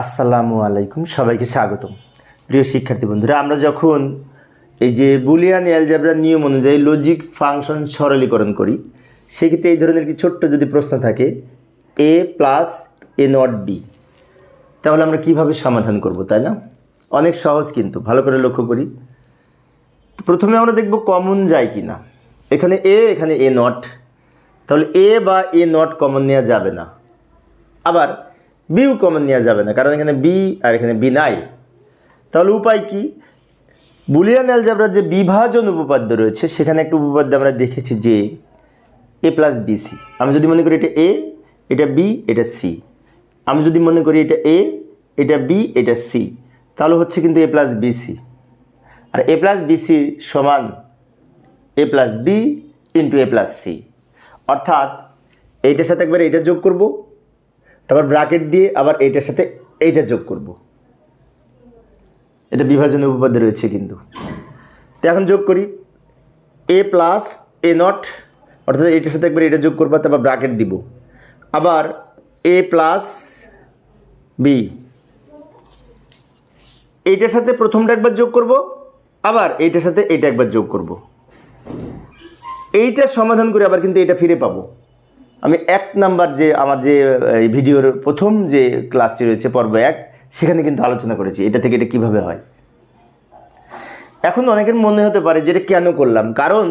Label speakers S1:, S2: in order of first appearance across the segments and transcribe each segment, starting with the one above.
S1: আসসালামু আলাইকুম, সবাইকে স্বাগতম। প্রিয় শিক্ষার্থী বন্ধুরা, আমরা যখন এই যে বুলিয়ান অ্যালজাবরার নিয়ম অনুযায়ী লজিক ফাংশন সরলীকরণ করি, সেক্ষেত্রে এই ধরনের কি ছোট্ট যদি প্রশ্ন থাকে A plus A not B তাহলে আমরা কীভাবে সমাধান করব, তাই না? অনেক সহজ কিন্তু, ভালো করে লক্ষ্য করি। প্রথমে আমরা দেখব কমন যায় কি না এখানে এ এখানে এ নট তাহলে এ বা এ নট কমন নেওয়া যাবে না। আবার বিও কমন নেওয়া যাবে না, কারণ এখানে বি আর এখানে বি নাই। তাহলে উপায় কি? বুলিয়ান অ্যালজাবরার যে বিভাজন উপপাদ্য রয়েছে, সেখানে একটা উপপাদ্য আমরা দেখেছি যে এ প্লাস বি সি আমি যদি মনে করি এটা এ এটা বি এটা সি আমি যদি মনে করি এটা এ এটা বি এটা সি তাহলে হচ্ছে কিন্তু এ প্লাস বি সি আর এ প্লাস বি সি সমান A plus B into A plus C অর্থাৎ এইটার সাথে একবার এইটা যোগ করব। তারপর ব্রাকেট দিয়ে আবার এইটার সাথে এইটা যোগ করব। এটা বিভাজনের উপপাদ্য রয়েছে কিন্তু। তো এখন যোগ করি। এ প্লাস এ নট অর্থাৎ এটার সাথে একবার এটা যোগ করব, তারপর ব্রাকেট দিব। আবার এ প্লাস বি এইটার সাথে প্রথমটা একবার যোগ করব, আবার এইটার সাথে এটা একবার যোগ করব। এইটার সমাধান করে আবার কিন্তু এটা ফিরে পাবো। আমি এক নাম্বার যে আমার যে ভিডিওর প্রথম যে ক্লাসটি রয়েছে, পর্ব এক, সেখানে কিন্তু আলোচনা করেছি, এটা থেকে এটা কীভাবে হয়? এখন অনেকের মনে হতে পারে যে এটা কেন করলাম? কারণ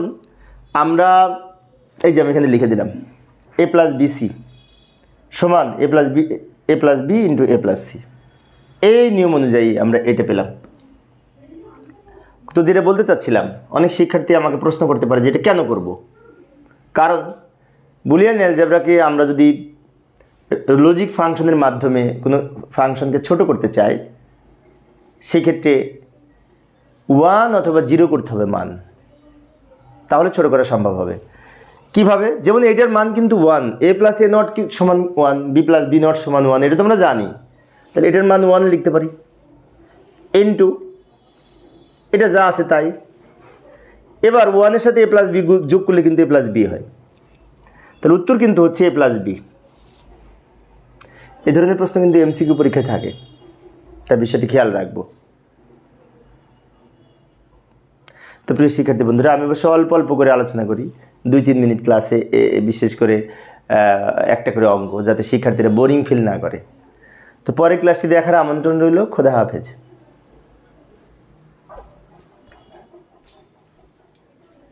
S1: আমরা, এই যে আমি এখানে লিখে দিলাম, এ প্লাস বি সি সমান A plus B, A plus B into A plus C. এই নিয়ম অনুযায়ী আমরা এটা পেলাম। তো যেটা বলতে চাচ্ছিলাম, অনেক শিক্ষার্থী আমাকে প্রশ্ন করতে পারে যে এটা কেন করব? কারণ বুলিয়ান অ্যালজাবরাকে আমরা যদি লজিক ফাংশনের মাধ্যমে কোনো ফাংশনকে ছোট করতে চাই, সেক্ষেত্রে ওয়ান অথবা জিরো করতে হবে মান। তাহলে ছোট করা সম্ভব হবে। কীভাবে? যেমন এটার মান কিন্তু one A plus A not কি সমান one B plus B not সমান ওয়ান এটা তো আমরা জানি। তাহলে এটার মান ওয়ান লিখতে পারি। এন টু এটা যা আছে তাই। এবার ওয়ানের সাথে এ প্লাস বি যোগ করলে কিন্তু এ প্লাস বি হয়। তাহলে উত্তর কিন্তু হচ্ছে এ প্লাস বি এ ধরনের প্রশ্ন কিন্তু এমসিকিউ পরীক্ষায় থাকে। তার বিষয়টি খেয়াল রাখব। তো প্রিয় শিক্ষার্থী বন্ধুরা, আমি অবশ্য অল্প অল্প করে আলোচনা করি। দুই তিন মিনিট ক্লাসে বিশেষ করে একটা করে অঙ্ক, যাতে শিক্ষার্থীরা বোরিং ফিল না করে। তো পরের ক্লাসটি দেখার আমন্ত্রণ রইল। খোদা হাফেজ।